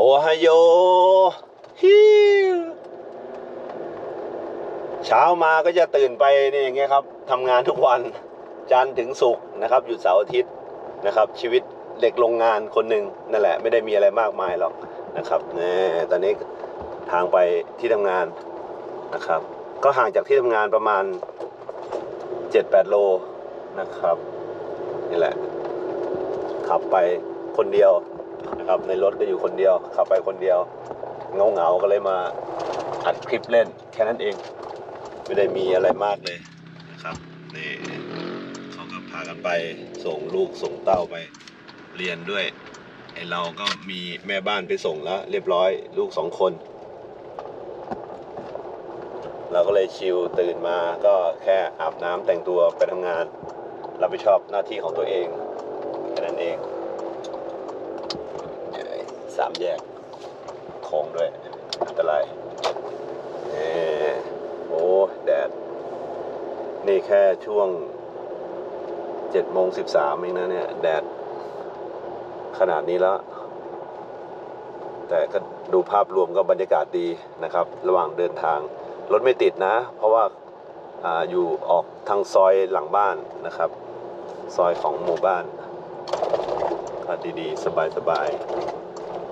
โอไฮโยฮิวเช้ามาก็จะตื่นไปนี่อย่างเงี้ยครับทำงานทุกวันจันทร์ถึงศุกร์นะครับหยุดเสาร์อาทิตย์นะครับ ชีวิตเด็กโรงงานคนหนึ่งนั่นแหละไม่ได้มีอะไรมากมายหรอกนะครับนี่ตอนนี้ทางไปที่ทำงานนะครับ ก็ห่างจากที่ทำงานประมาณ 7-8 โลนะครับนี่แหละขับไปคนเดียว นะครับในรถก็อยู่คนเดียวขับไปคนเดียวเงาเงาก็เลยมาอัดคลิปเล่นแค่นั้นเอง ไม่ได้มีอะไรมากเลยนะครับนี่เขาก็พากันไปส่งลูกส่งเต้าไปเรียนด้วยไอเราก็มีแม่บ้านไปส่งแล้ว เรียบร้อยลูกสองคน เราก็เลยชิลตื่นมาก็แค่อาบน้ำแต่งตัวไปทำงานรับผิดชอบหน้าที่ของตัวเองแค่นั้นเองเอ้ยสามแยกโค้งด้วยอันตรายเออโอ้แดด นี่แค่ช่วงเจ็ดโมงสิบสามเองนะเนี่ย แดด ขนาดนี้แล้ว แต่ก็ดูภาพรวมก็บรรยากาศดีนะครับ ระหว่างเดินทาง รถไม่ติดนะ เพราะว่าอาอยู่ออกทางซอยหลังบ้านนะครับ ซอยของหมู่บ้านก็ดีๆ สบายๆ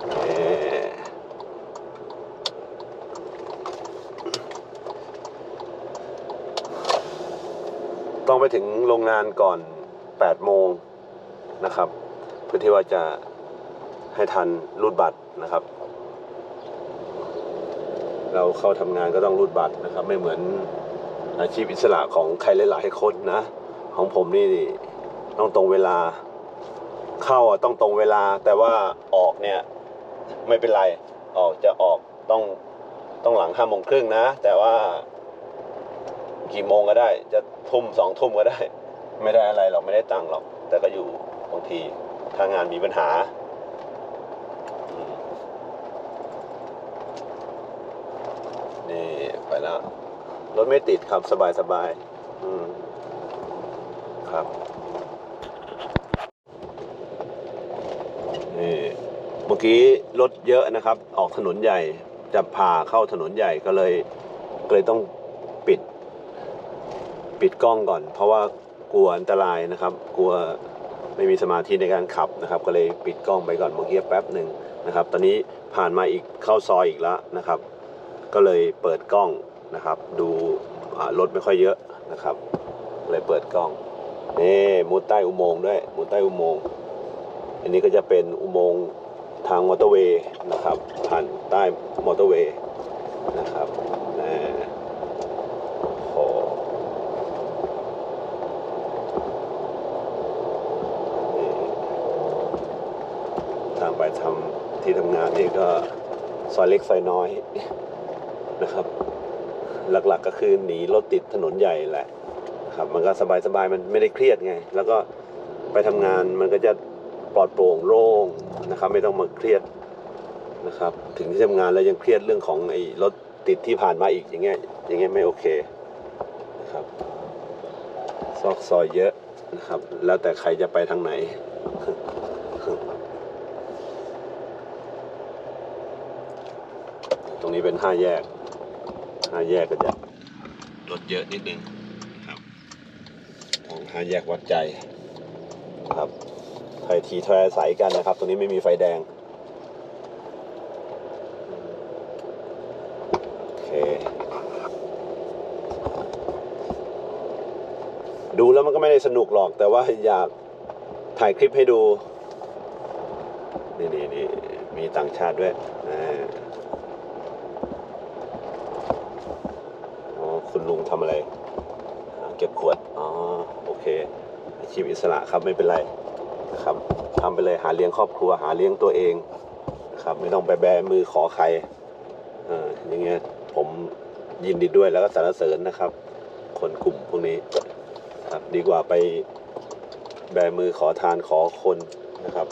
เอ่อ ต้องไปถึงโรงงานก่อน 8 โมงนะครับ เพื่อที่ว่าจะให้ทันรูดบัตรนะครับ เราเข้าทำงานก็ต้องรูดบัตรนะครับ ไม่เหมือนอาชีพอิสระของใครหลายๆคนนะ ของผมนี่ต้องตรงเวลา เข้าอะต้องตรงเวลา แต่ว่าออกเนี่ยไม่เป็นไร ออกจะออกต้องต้องหลังห้าโมงครึ่งนะ แต่ว่า กี่โมงก็ได้ จะทุ่มสองทุ่มก็ได้ ไม่ได้อะไรหรอกไม่ได้ตังค์หรอก แต่ก็อยู่บางทีถ้างานมีปัญหา นี่ไปแล้วรถไม่ติดครับสบายสบายครับ นี่เมื่อกี้รถเยอะนะครับ ออกถนนใหญ่จะพาเข้าถนนใหญ่ก็เลยก็เลยต้อง ปิดกล้องก่อน เพราะว่ากลัวอันตรายนะครับ กลัวไม่มีสมาธิในการขับนะครับ ก็เลยปิดกล้องไปก่อนเมื่อกี้แป๊บหนึ่งนะครับ ตอนนี้ผ่านมาอีกเข้าซอยอีกแล้วนะครับ ก็เลยเปิดกล้องนะครับ ดูรถไม่ค่อยเยอะนะครับ เลยเปิดกล้องนี่มุดใต้อุโมงค์ด้วยมุดใต้อุโมงค์อันนี้ก็จะเป็นอุโมงค์ทางมอเตอร์เวย์นะครับ ผ่านใต้มอเตอร์เวย์นะครับนะโอ้โหนี่ทาง ไปทำที่ทำงานนี่ก็ซอยเล็กซอยน้อยนะครับ หลักๆก็คือหนีรถติดถนนใหญ่แหละนะครับมันก็สบายๆมันไม่ได้เครียดไง แล้วก็ไปทำงานมันก็จะปลอดโปร่งโล่งนะครับ ไม่ต้องมาเครียดนะครับ ถึงที่ทำงานแล้วยังเครียดเรื่องของไอ้รถติดที่ผ่านมาอีกอย่างเงี้ยอย่างเงี้ยไม่โอเคนะครับซอกซอยเยอะนะครับ แล้วแต่ใครจะไปทางไหน รงนี้เป็นห้าแยกห้าแยกก็จะรถเยอะนิดนึงนะครับของห้าแยกวัดใจครับไทยทีทอยอาศัยกันนะครับ ตรงนี้ไม่มีไฟแดงโอเคดูแล้วมันก็ไม่ได้สนุกหรอก แต่ว่าอยากถ่ายคลิปให้ดู นี่นี่นี่มีต่างชาติด้วยอ่า อ๋อ คุณลุง ทำอะไร เก็บขวด อ๋อ โอเค อาชีพอิสระครับไม่เป็นไรนะครับทำไปเลยหาเลี้ยงครอบครัวหาเลี้ยงตัวเองนะครับไม่ต้องไปแบมือขอใครอ่าอย่างเงี้ยผมยินดีด้วยแล้วก็สรรเสริญนะครับ คนกลุ่มพวกนี้ครับดีกว่าไปแบมือขอทานขอคนนะครับ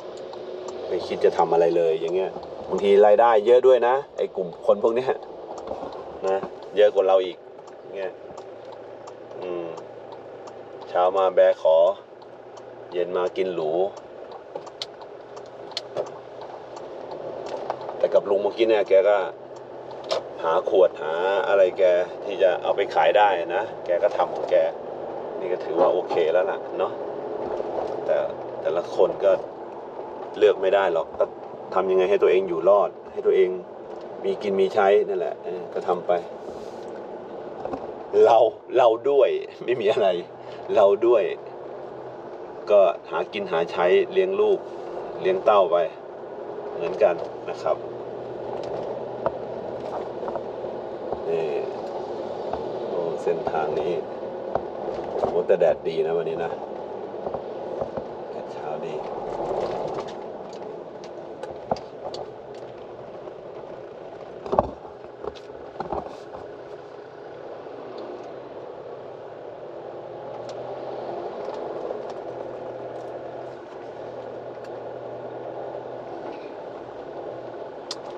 ไม่คิดจะทำอะไรเลยอย่างเงี้ยบางทีรายได้เยอะด้วยนะ ไอ้กลุ่มคนพวกเนี้ยนะเยอะกว่าเราอีกเงี้ย ช้ามาแบขอ เย็นมากินหรู แต่กับลุงเมื่อกี้เนี่ยแกก็หาขวดหาอะไรแกที่จะเอาไปขายได้นะ แกก็ทำของแก นี่ก็ถือว่าโอเคแล้วล่ะเนาะแต่แต่ละคนก็เลือกไม่ได้หรอกก็ทำยังไงให้ตัวเองอยู่รอด ให้ตัวเองมีกินมีใช้นั่นแหละก็ทำไป เราเราด้วยไม่มีอะไร เราด้วย ก็หากินหาใช้เลี้ยงลูก เลี้ยงเต้าไป เหมือนกันนะครับนี่โอ้เส้นทางนี้โอ้แต่แดดดีนะวันนี้นะแดดเช้าดี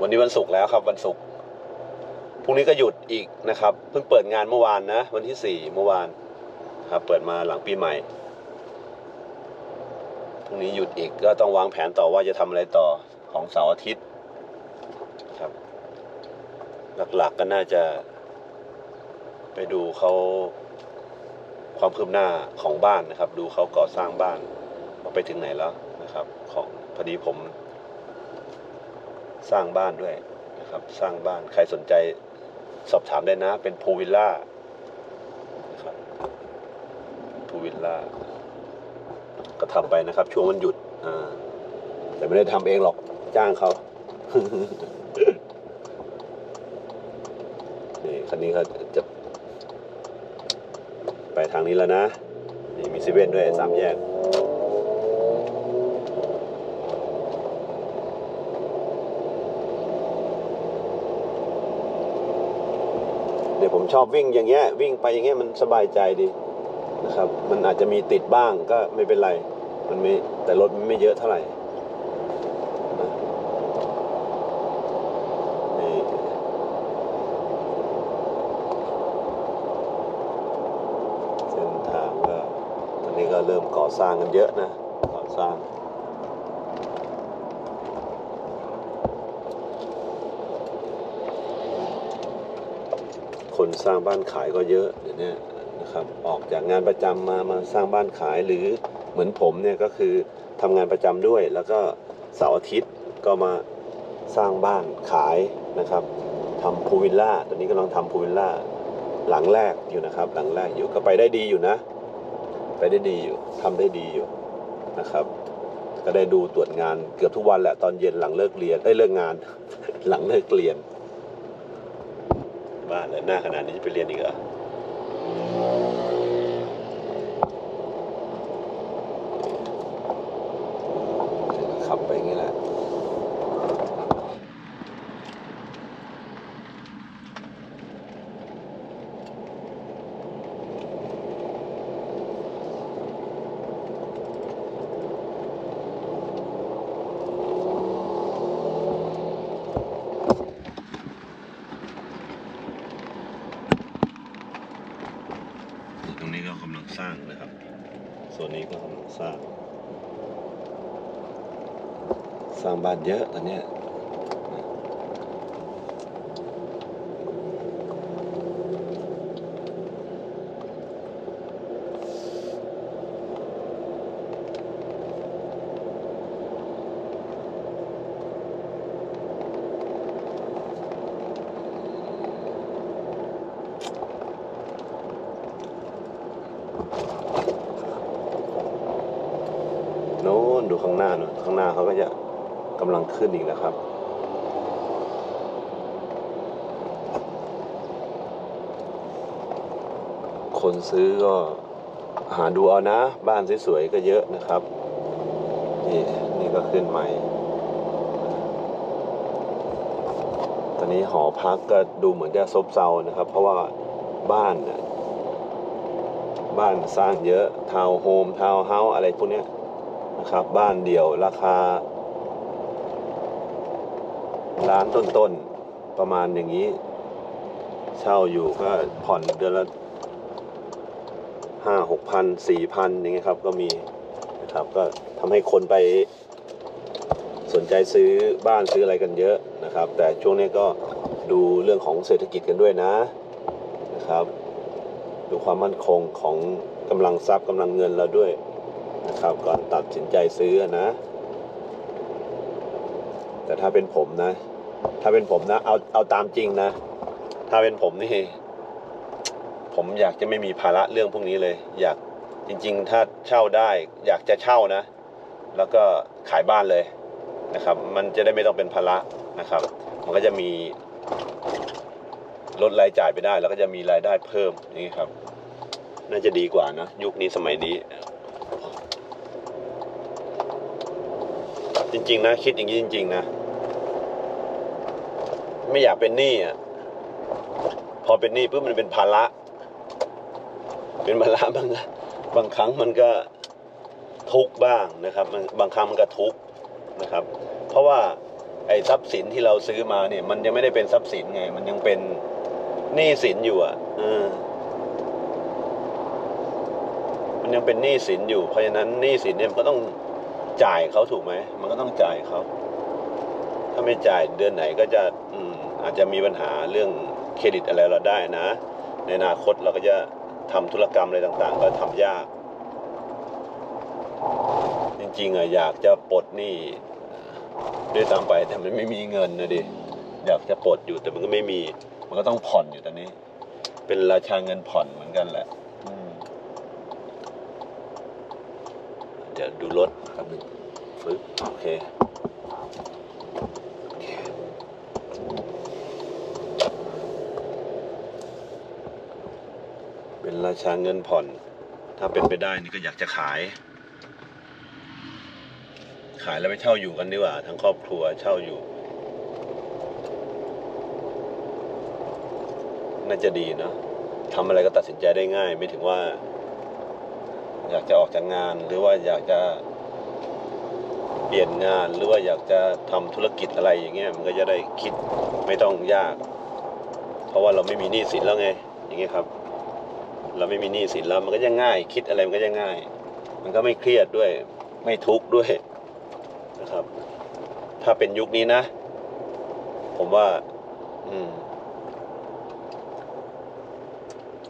วันนี้วันศุกร์แล้วครับวันศุกร์พรุ่งนี้ก็หยุดอีกนะครับ เพิ่งเปิดงานเมื่อวานนะ วันที่สี่เมื่อวานครับ เปิดมาหลังปีใหม่พรุ่งนี้หยุดอีกก็ต้องวางแผนต่อว่าจะทำอะไรต่อของเสาร์อาทิตย์ครับ หลักๆก็น่าจะ ไปดูเขาความคืบหน้าของบ้านนะครับ ดูเขาก่อสร้างบ้านว่าไปถึงไหนแล้วนะครับ ของพอดีผม สร้างบ้านด้วยนะครับ สร้างบ้านใครสนใจสอบถามได้นะ เป็นพูลวิลล่านะครับพูลวิลล่าก็ทำไปนะครับ ช่วงวันหยุดอ่าแต่ไม่ได้ทำเองหรอกจ้างเขานี่คันนี้เขาจะไปทางนี้แล้วนะ นี่มีเซเว่นด้วยสามแยก เดี๋ยว ผมชอบวิ่งอย่างเงี้ยวิ่งไปอย่างเงี้ยมันสบายใจดีนะครับ มันอาจจะมีติดบ้างก็ไม่เป็นไร มันไม่แต่รถมันไม่เยอะเท่าไหร่เส้นทางก็ตอนนี้ก็เริ่มก่อสร้างกันเยอะนะก่อสร้าง คนสร้างบ้านขายก็เยอะเดี๋ยวนี้นะครับออกจากงานประจำมามาสร้างบ้านขายหรือเหมือนผมเนี่ยก็คือทำงานประจำด้วย แล้วก็เสาร์อาทิตย์ก็มาสร้างบ้านขายนะครับทำพูลวิลล่าตอนนี้กำลังทำพูลวิลล่าหลังแรกอยู่นะครับ หลังแรกอยู่ก็ไปได้ดีอยู่นะ ไปได้ดีอยู่ทำได้ดีอยู่นะครับ ก็ได้ดูตรวจงานเกือบทุกวันแหละตอนเย็นหลังเลิกเรียนได้เลิกงาน หลังเลิกเรียนานแล้วหน้าขนาดนี้จะไปเรียนอีกเหรอขับไปอย่างนี้แหละ ตรงนี้ก็กำลังสร้างนะครับ ส่วนนี้ก็กำลังสร้าง สร้างบ้านเยอะตอนนี้โน้นดูข้างหน้าโน้นข้างหน้าเขาก็จะ กำลังขึ้นอีกนะครับ คนซื้อก็หาดูเอานะ บ้านสวยๆก็เยอะนะครับ นี่นี่ก็ขึ้นใหม่ ตอนนี้หอพักก็ดูเหมือนจะซบเซานะครับ เพราะว่าบ้านน่ะบ้านสร้างเยอะทาวน์โฮมทาวน์เฮาส์อะไรพวกนี้นะครับ บ้านเดี่ยวราคา ล้านต้นๆ ประมาณอย่างนี้ เช่าอยู่ก็ผ่อนเดือนละห้าหกพันสี่พันอย่างเงี้ยครับก็มีนะครับก็ทำให้คนไปสนใจซื้อบ้านซื้ออะไรกันเยอะนะครับนะครับ แต่ช่วงนี้ก็ดูเรื่องของเศรษฐกิจกันด้วยนะนะครับ ดูความมั่นคงของกำลังทรัพย์กำลังเงินเราด้วยนะครับ ก่อนตัดสินใจซื้อนะ แต่ถ้าเป็นผมนะ ถ้าเป็นผมนะ เอาเอาตามจริงนะ ถ้าเป็นผมนี่ ผมอยากจะไม่มีภาระเรื่องพวกนี้เลย อยากจริง ๆ ถ้าเช่าได้ อยากจะเช่านะ แล้วก็ขายบ้านเลยนะครับ มันจะได้ไม่ต้องเป็นภาระนะครับ มันก็จะมีลดรายจ่ายไปได้ แล้วก็จะมีรายได้เพิ่มนี้ครับ น่าจะดีกว่านะ ยุคนี้สมัยนี้ จริง ๆ นะ คิดอย่างนี้จริง ๆ นะ ไม่อยากเป็นหนี้อะพอเป็นหนี้ปุ๊บมันเป็นภาระ เป็นภาระบางบางครั้งมันก็ทุกบ้างนะครับมันบางครั้งมันก็ทุกนะครับ เพราะว่าไอ้ทรัพย์สินที่เราซื้อมาเนี่ย มันยังไม่ได้เป็นทรัพย์สินไง มันยังเป็นหนี้สินอยู่อะอมันยังเป็นหนี้สินอยู่ เพราะฉะนั้นหนี้สินเนี่ยมันก็ต้องจ่ายเขาถูกไหมมันก็ต้องจ่ายเขา ถ้าไม่จ่ายเดือนไหนก็จะอืมอาจจะมีปัญหาเรื่องเครดิตอะไรเราได้นะ ในอนาคตเราก็จะทำธุรกรรมอะไรต่างๆ ก็ทำยาก จริงๆอะอยากจะปลดหนี้ด้วยซ้ำไปแต่มันไม่มีเงินนะดิอยากจะปลดอยู่แต่มันก็ไม่มี มันก็ต้องผ่อนอยู่ตอนนี้ เป็นราชาเงินผ่อนเหมือนกันแหละเดี๋ยวดูรถครับหนึ่งฟึบโอเค โอเค เป็น ราชาเงินผ่อน ถ้าเป็นไปได้นี่ก็อยากจะขาย ขายแล้วไปเช่าอยู่กันดีกว่า ทั้งครอบครัวเช่าอยู่ น่าจะดีเนาะทำอะไรก็ตัดสินใจได้ง่าย ไม่ถึงว่า อยากจะออกจากงานหรือว่าอยากจะเปลี่ยนงานหรือว่าอยากจะทำธุรกิจอะไรอย่างเงี้ยมันก็จะได้คิดไม่ต้องยาก เพราะว่าเราไม่มีหนี้สินแล้วไง อย่างเงี้ยครับ เราไม่มีหนี้สินแล้วมันก็จะง่าย คิดอะไรมันก็จะง่าย มันก็ไม่เครียดด้วย ไม่ทุกข์ด้วยนะครับ ถ้าเป็นยุคนี้นะ ผมว่า อืม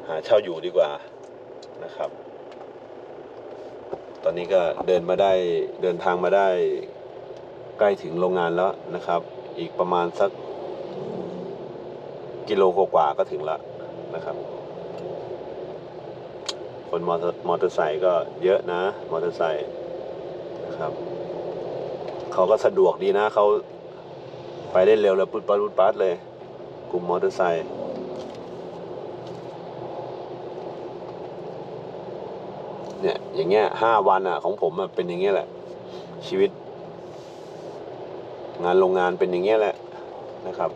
หาเช่าอยู่ดีกว่านะครับ ตอนนี้ก็เดินมาได้เดินทางมาได้ใกล้ถึงโรงงานแล้วนะครับ อีกประมาณสักกิโลกว่าก็ถึงแล้วนะครับ คนมอเตอร์มอเตอร์ไซค์ก็เยอะนะ มอเตอร์ไซค์นะครับเขาก็สะดวกดีนะเขาไปได้เร็วเลยปุ๊ดปัดปุ๊ดปัดเลย กลุ่มมอเตอร์ไซค์เนี่ยอย่างเงี้ยห้าวันอะของผมอะเป็นอย่างเงี้ยแหละ ชีวิต งานโรงงานเป็นอย่างเงี้ยแหละนะครับ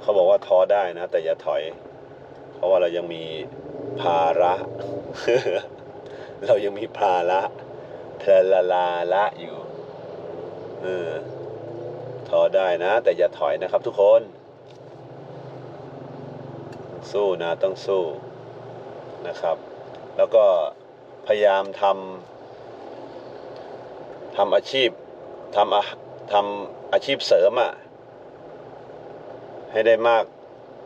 เขาบอกว่าท้อได้ นะ แต่อย่าถอย เพราะว่าเรายังมีภาระ เรายังมีภาระเทละลาละอยู่เออท้อได้นะ แต่อย่าถอยนะครับทุกคน สู้นะต้องสู้นะครับ แล้วก็พยายามทำทำอาชีพทำอาทำอาชีพเสริมอะ่ะให้ได้มาก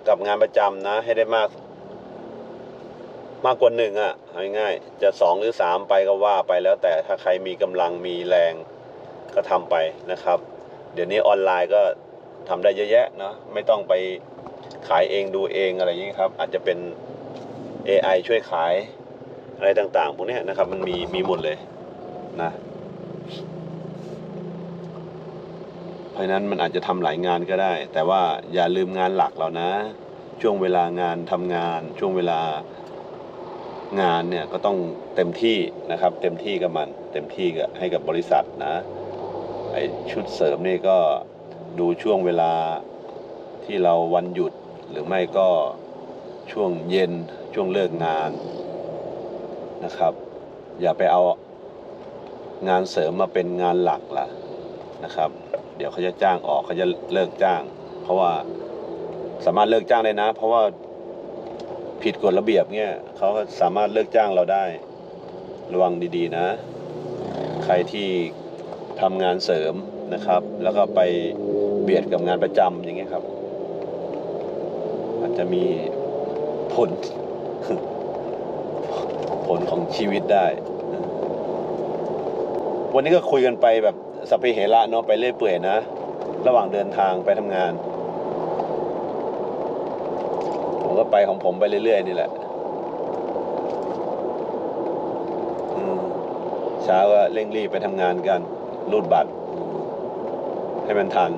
กับงานประจำนะ ให้ได้มาก มากกว่าหนึ่งอะ่ะเอาง่ายๆจะสองหรือสามไปก็ว่าไปแล้วแต่ถ้าใครมีกำลังมีแรงก็ทำไปนะครับ เดี๋ยวนี้ออนไลน์ก็ทำได้เยอะแยะเนาะไม่ต้องไปขายเองดูเองอะไรอย่างนี้ครับ อาจจะเป็น AI ช่วยขายอะไรต่างๆพวกนี้นะครับ มันมีมีหมดเลยนะ เพ ราะนั้นมันอาจจะทำหลายงานก็ได้ แต่ว่าอย่าลืมงานหลักเรานะ ช่วงเวลางานทำงาน ช่วงเวลางานเนี่ยก็ต้องเต็มที่นะครับ เต็มที่กับมัน เต็มที่กับให้กับบริษัทนะไอชุดเสริมนี่ก็ดูช่วงเวลาที่เราวันหยุดหรือไม่ก็ช่วงเย็นช่วงเลิกงานนะครับ อย่าไปเอางานเสริมมาเป็นงานหลักล่ะนะครับ เดี๋ยวเขาจะจ้างออกเขาจะเลิกจ้าง เพราะว่าสามารถเลิกจ้างได้นะ เพราะว่าผิดกฎระเบียบเนี่ยเขาก็สามารถเลิกจ้างเราได้ ระวังดีๆนะ ใครที่ทำงานเสริมนะครับ แล้วก็ไปเบียดกับงานประจำอย่างเงี้ยครับอาจจะมีผลผลของชีวิตได้ วันนี้ก็คุยกันไปแบบ สพเปเหระเนาะไปเรื่อยเปื่อยนะ ระหว่างเดินทางไปทำงาน ผมก็ไปของผมไปเรื่อยๆนี่แหละเช้าก็เร่งรีบไปทำงานกัน รูดบัตร ให้มันทัน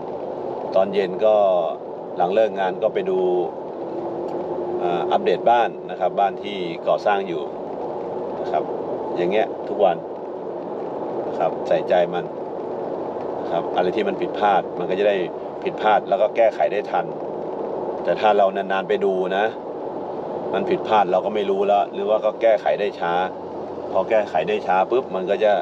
ตอนเย็นก็หลังเลิกงานก็ไปดูอัปเดตบ้านนะครับ บ้านที่ก่อสร้างอยู่นะครับ อย่างเงี้ยทุกวันนะครับใส่ใจมัน ครับอะไรที่มันผิดพลาดมันก็จะได้ผิดพลาดแล้วก็แก้ไขได้ทัน แต่ถ้าเรานานๆไปดูนะ มันผิดพลาดเราก็ไม่รู้แล้ว หรือว่าก็แก้ไขได้ช้า พอแก้ไขได้ช้าปุ๊บมันก็จะ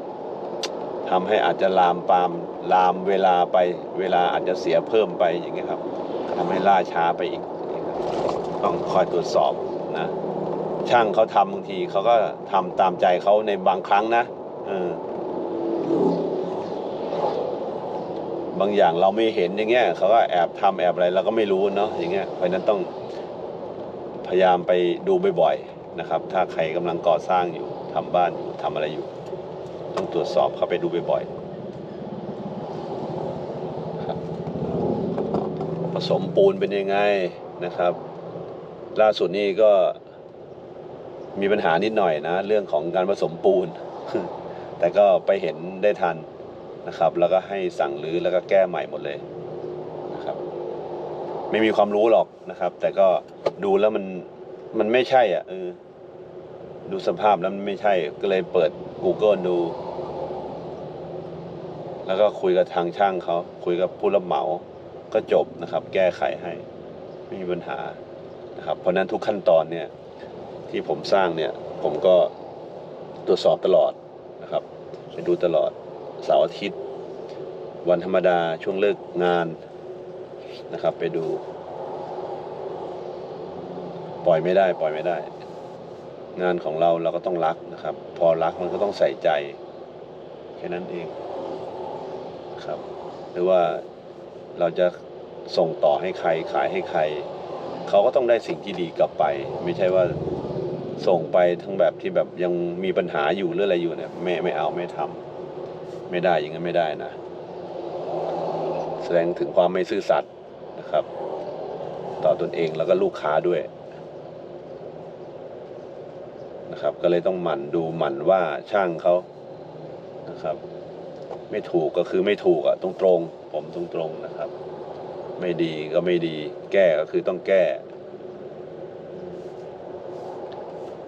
ทำให้อาจจะลามปามลามเวลาไปเวลาอาจจะเสียเพิ่มไปอย่างเงี้ยครับทำให้ล่าช้าไปอีก ต้องคอยตรวจสอบนะช่างเขาทำบางทีเขาก็ทำตามใจเขาในบางครั้งนะเออ บางอย่างเราไม่เห็นอย่างเงี้ยเขาก็แอบทำแอบอะไรเราก็ไม่รู้เนาะอย่างเงี้ยเพราะนั้นต้องพยายามไปดูบ่อยๆนะครับ ถ้าใครกำลังก่อสร้างอยู่ทำบ้านอยู่ทำอะไรอยู่ ต้องตรวจสอบเข้าไปดูบ่อยๆครับผสมปูนเป็นยังไงนะครับ ล่าสุดนี่ก็มีปัญหานิดหน่อยนะ เรื่องของการผสมปูน แต่ก็ไปเห็นได้ทัน นะครับ แล้วก็ให้สั่งรื้อแล้วก็แก้ใหม่หมดเลยนะครับ ไม่มีความรู้หรอกนะครับ แต่ก็ดูแล้วมันมันไม่ใช่อะเออดูสภาพแล้วมันไม่ใช่ ก็เลยเปิด Google ดู แล้วก็คุยกับทางช่างเขาคุยกับผู้รับเหมาก็จบนะครับ แก้ไขให้ไม่มีปัญหานะครับ เพราะฉะนั้นทุกขั้นตอนเนี่ย ที่ผมสร้างเนี่ย ผมก็ตรวจสอบตลอดนะครับ ไปดูตลอด เสาร์อาทิตย์ วันธรรมดาช่วงเลิกงานนะครับ ไปดู ปล่อยไม่ได้ ปล่อยไม่ได้ งานของเราเราก็ต้องรักนะครับ พอรักมันก็ต้องใส่ใจ แค่นั้นเองครับ หรือว่าเราจะส่งต่อให้ใครขายให้ใคร เขาก็ต้องได้สิ่งที่ดีกลับไป ไม่ใช่ว่าส่งไปทั้งแบบที่แบบยังมีปัญหาอยู่หรืออะไรอยู่เนี่ยไม่ไม่เอาไม่ทำ ไม่ได้อย่างนั้นไม่ได้นะ แสดงถึงความไม่ซื่อสัตย์นะครับ ต่อตนเองแล้วก็ลูกค้าด้วยนะครับ ก็เลยต้องหมั่นดูหมั่นว่าช่างเขานะครับ ไม่ถูกก็คือไม่ถูกอะตรงตรงผมตรงตรงนะครับ ไม่ดีก็ไม่ดี แก้ก็คือต้องแก้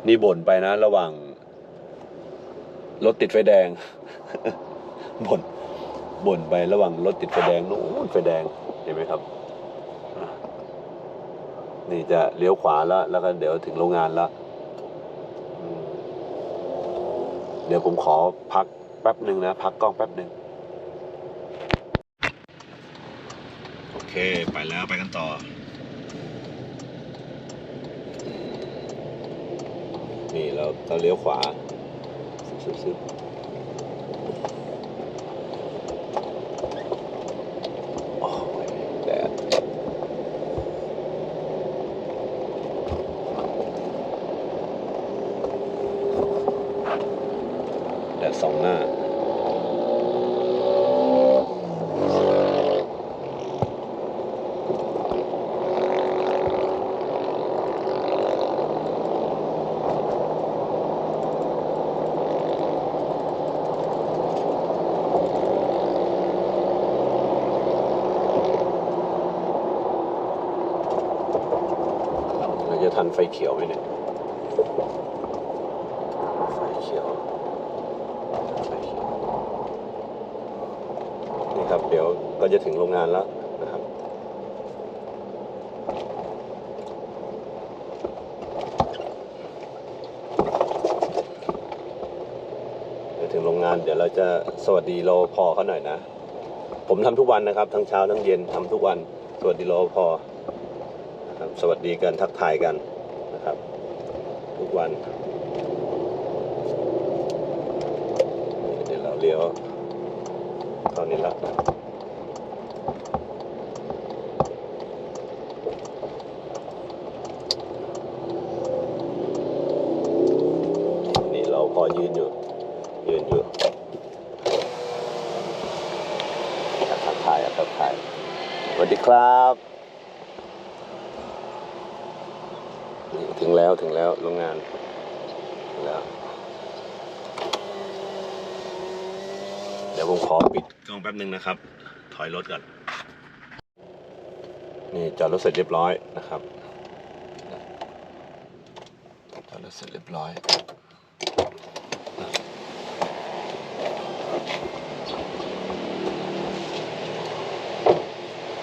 นี่บ่นไปนะระหว่างรถติดไฟแดง บ่นบ่นไประหว่างรถติดไฟแดงนู้นไฟแดงเห็นไหมครับอะนี่จะเลี้ยวขวาแล้ว แล้วก็เดี๋ยวถึงโรงงานแล้วอืมเดี๋ยวผมขอพักแป๊บหนึ่งนะ พักกล้องแป๊บหนึ่งโอเค ไปแล้วไปกันต่อนี่เราเราเลี้ยวขวาซึบซึบโอ้ยแดดแดดสองหน้า เราจะทันไฟเขียวไหนี่ยไฟเขียวไฟเขียว นี่ครับ เดี๋ยวก็จะถึงโรงงานแล้วนะครับเดี๋ยวถึงโรงงานเดี๋ยวเราจะสวัสดีรอพอเขาหน่อยนะ ผมทำทุกวันนะครับ ทั้งเช้าทั้งเย็นทำทุกวัน สวัสดีรอพอครับสวัสดีกันทักทายกันนะครับ ทุกวัน เดี๋ยวเราเลี้ยวตอนนี้ละนี่เราพอยืนอยู่ ยืนอยู่อยากทักทายอยากทักทายสวัสดีครับนี่ถึงแล้วถึงแล้วโรงงานถึงแล้ว เดี๋ยวผมขอปิดกล้องแป๊บ นึงนะครับ ถอยรถก่อน นี่จอดรถเสร็จเรียบร้อยนะครับจอดรถเสร็จเรียบร้อย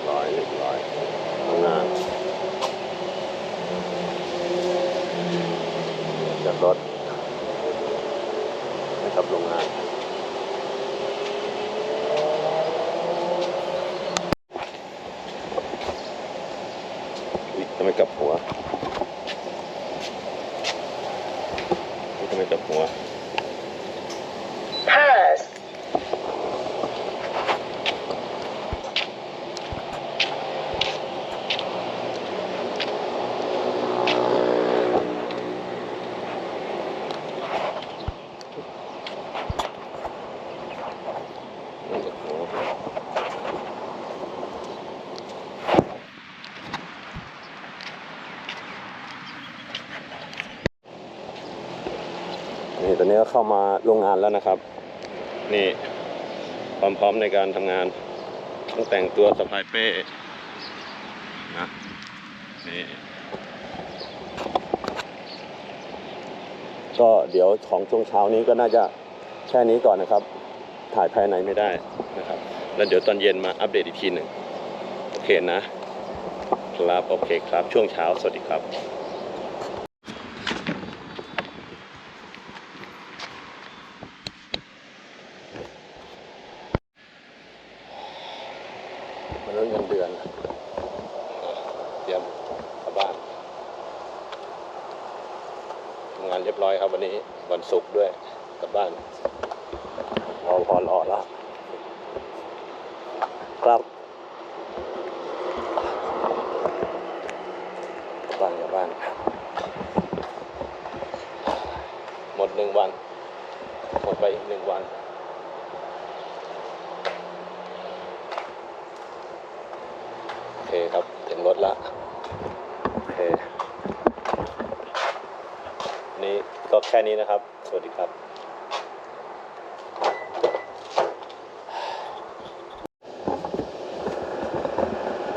ร้อยเรียบร้อยทำงานจอดรถให้กับโรงงาน อุ๊ยทำไมกลับหัวอุ๊ยทำไมกลับหัว Pass. ไม่กลับหัวนี่ต อนนี้ก็เข้ามาโรงงานแล้วนะครับ นี่ความพร้อมในการทำงานต้องแต่งตัวสะพายเป้นะนี่ก็เดี๋ยวของช่วงเช้านี้ก็น่าจะแค่นี้ก่อนนะครับ ถ่ายภายในไม่ได้นะครับ แล้วเดี๋ยวตอนเย็นมาอัปเดตอีกทีหนึ่งโอเคนะครับ โอเคครับช่วงเช้าสวัสดีครับ มาเริ่มเงินเดือนนะเตรียมกลับบ้านทำงานเรียบร้อยครับวันนี้วันศุกร์ด้วยกลับบ้านรอพอรอแล้วครับกลับบ้านกลับบ้าน หนึ่งวัน หมดไปอีกหนึ่งวัน โอเคครับ ถึงรถละ โอเค นี่ก็แค่นี้นะครับ สวัสดีครับ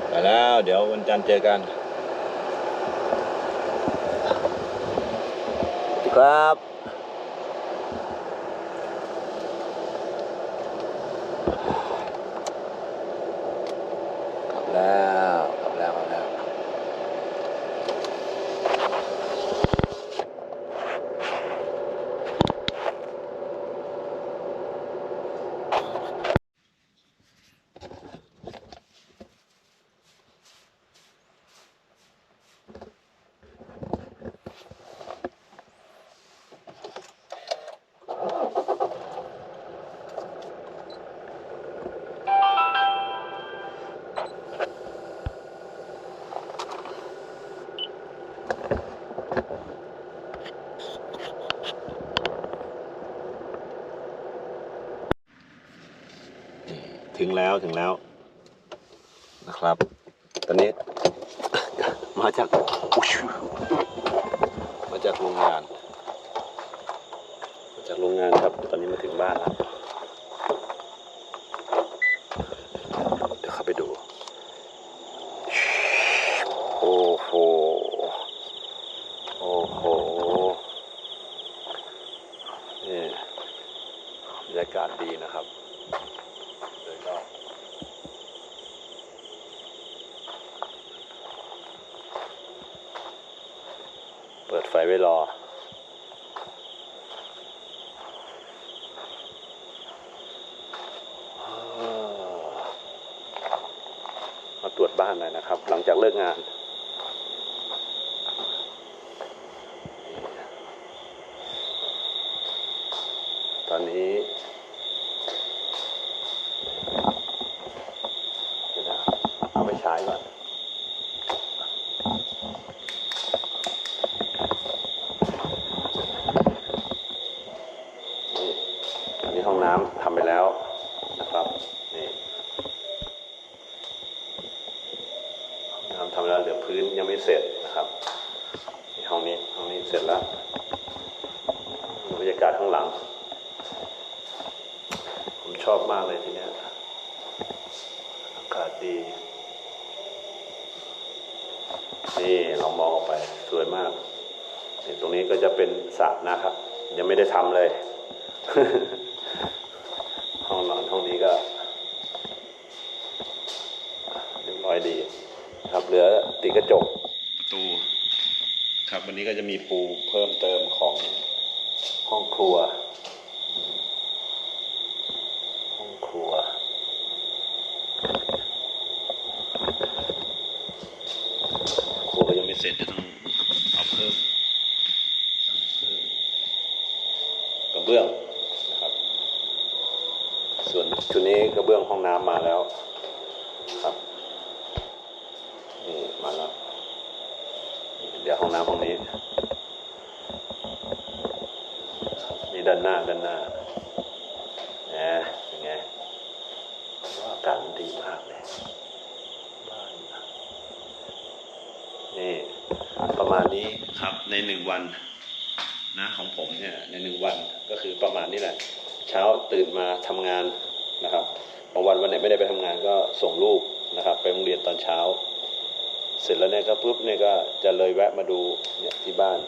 ไปแล้ว เดี๋ยววันจันทร์เจอกันครับ กลับแล้วกลับแล้วกลับแล้ว ถึงแล้วถึงแล้วนะครับ ตอนนี้ มาจากมาจากโรงงาน มาจากโรงงานครับ ตอนนี้มาถึงบ้านแล้วเดี๋ยวเข้าไปดู โอ้โหโอ้โหนี่บรรยากาศดีนะครับ โดยรอบ เปิดไฟไว้รอ มาตรวจบ้านหน่อยนะครับ หลังจากเลิกงาน ตอนนี้ ห้องนี้ห้องนี้ เสร็จแล้วบรรยากาศข้างหลัง ผมชอบมากเลยทีเนี้ยอากาศดี นี่เรามองออกไปสวยมากนี่ตรงนี้ก็จะเป็นสระนะครับ ยังไม่ได้ทำเลย ห้องนอนห้องนี้ก็เรียบร้อยดี ครับเหลือติดกระจกประตู ครับวั นี้ก็จะมีปูเพิ่มเติมของห้องครัว ห้องครัว ครัวก็ยังไม่เสร็จจะต้องเอาเพิ่มเพิ่มกระเบื้องนะครับ ส่วนชุดนี้กระเบื้องห้องน้ำมาแล้วครับนี่มาแล้ว เดี๋ยวห้ องน้ำห้องนี้นี่ด้านหน้าด้านหน้านะเป็นไงว่าอากาศมันดีมากเลยบ้านนี่ประมาณนี้ครับในหนึ่งวันนะของผมเนี่ยในหนึ่งวันก็คือประมาณนี้แหละ เช้าตื่นมาทำงานนะครับบางวันวันไหนไม่ได้ไปทำงานก็ส่งลูกนะครับ ไปโรงเรียนตอนเช้า ร็จแล้วเนี่ยก็ปุ๊บเนี่ยก็จะเลยแวะมาดูเนี่ยที่บ้าน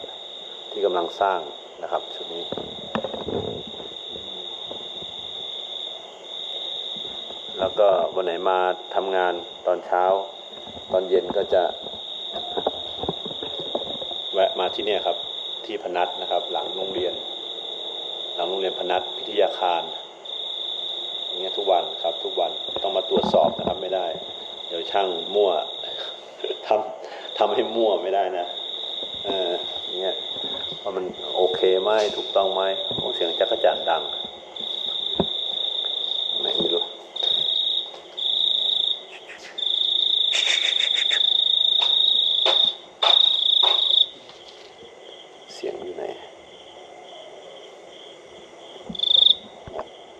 ที่กำลังสร้างนะครับชุดนี้แล้วก็วันไหนมาทำงานตอนเช้า ตอนเย็นก็จะแวะมาที่เนี่ยครับ ที่พนัสนะครับ หลังโรงเรียน หลังโรงเรียนพนัสพิทยาคารอย่างเงี้ยทุกวันครับ ทุกวันต้องมาตรวจสอบนะครับไม่ได้ เดี๋ยวช่างมั่ว มั่วไม่ได้นะ เอออย่างเนี่ยว่ามันโอเคไหมถูกต้องไหมเสียงจักรจันดังไหนไม่รู้เสียงอยู่ไหน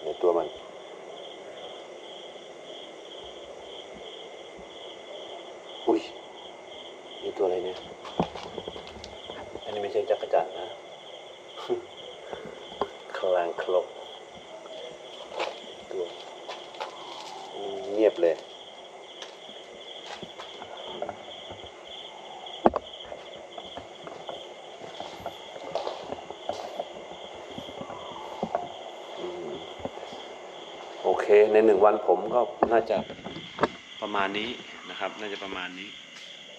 ในตัวมัน อุ้ย นี่ตัวอะไรเนี่ย อันนี้ไม่ใช่จักรจันทร์นะ คลางคลกตัวอืมเงียบเลย อืมโอเค ในหนึ่งวันผมก็น่าจะประมาณนี้นะครับ น่าจะประมาณนี้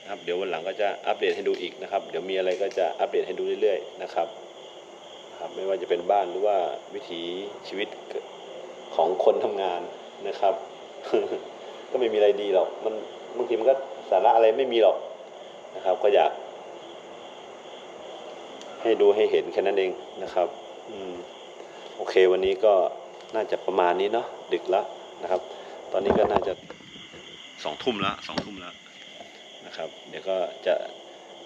นะครับ เดี๋ยววันหลังก็จะอัปเดตให้ดูอีกนะครับ เดี๋ยวมีอะไรก็จะอัปเดตให้ดูเรื่อยๆนะครับครับไม่ว่าจะเป็นบ้านหรือว่าวิถีชีวิตของคนทำงานนะครับ ก็ไม่มีอะไรดีหรอกมันบางทีมันก็สาระอะไรไม่มีหรอกนะครับ ก็อยาก ให้ดูให้เห็นแค่นั้นเองนะครับ อืมโอเควันนี้ก็ น่าจะประมาณนี้เนาะดึกแล้วนะครับ ตอนนี้ก็น่าจะสองทุ่มแล้วสองทุ่มแล้วนะครับ เดี๋ยวก็จะ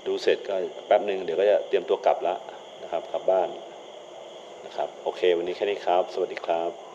ดูเสร็จก็แป๊บหนึ่งเดี๋ยวก็จะเตรียมตัวกลับแล้วนะครับกลับบ้านนะครับ โอเค วันนี้แค่นี้ครับ สวัสดีครับ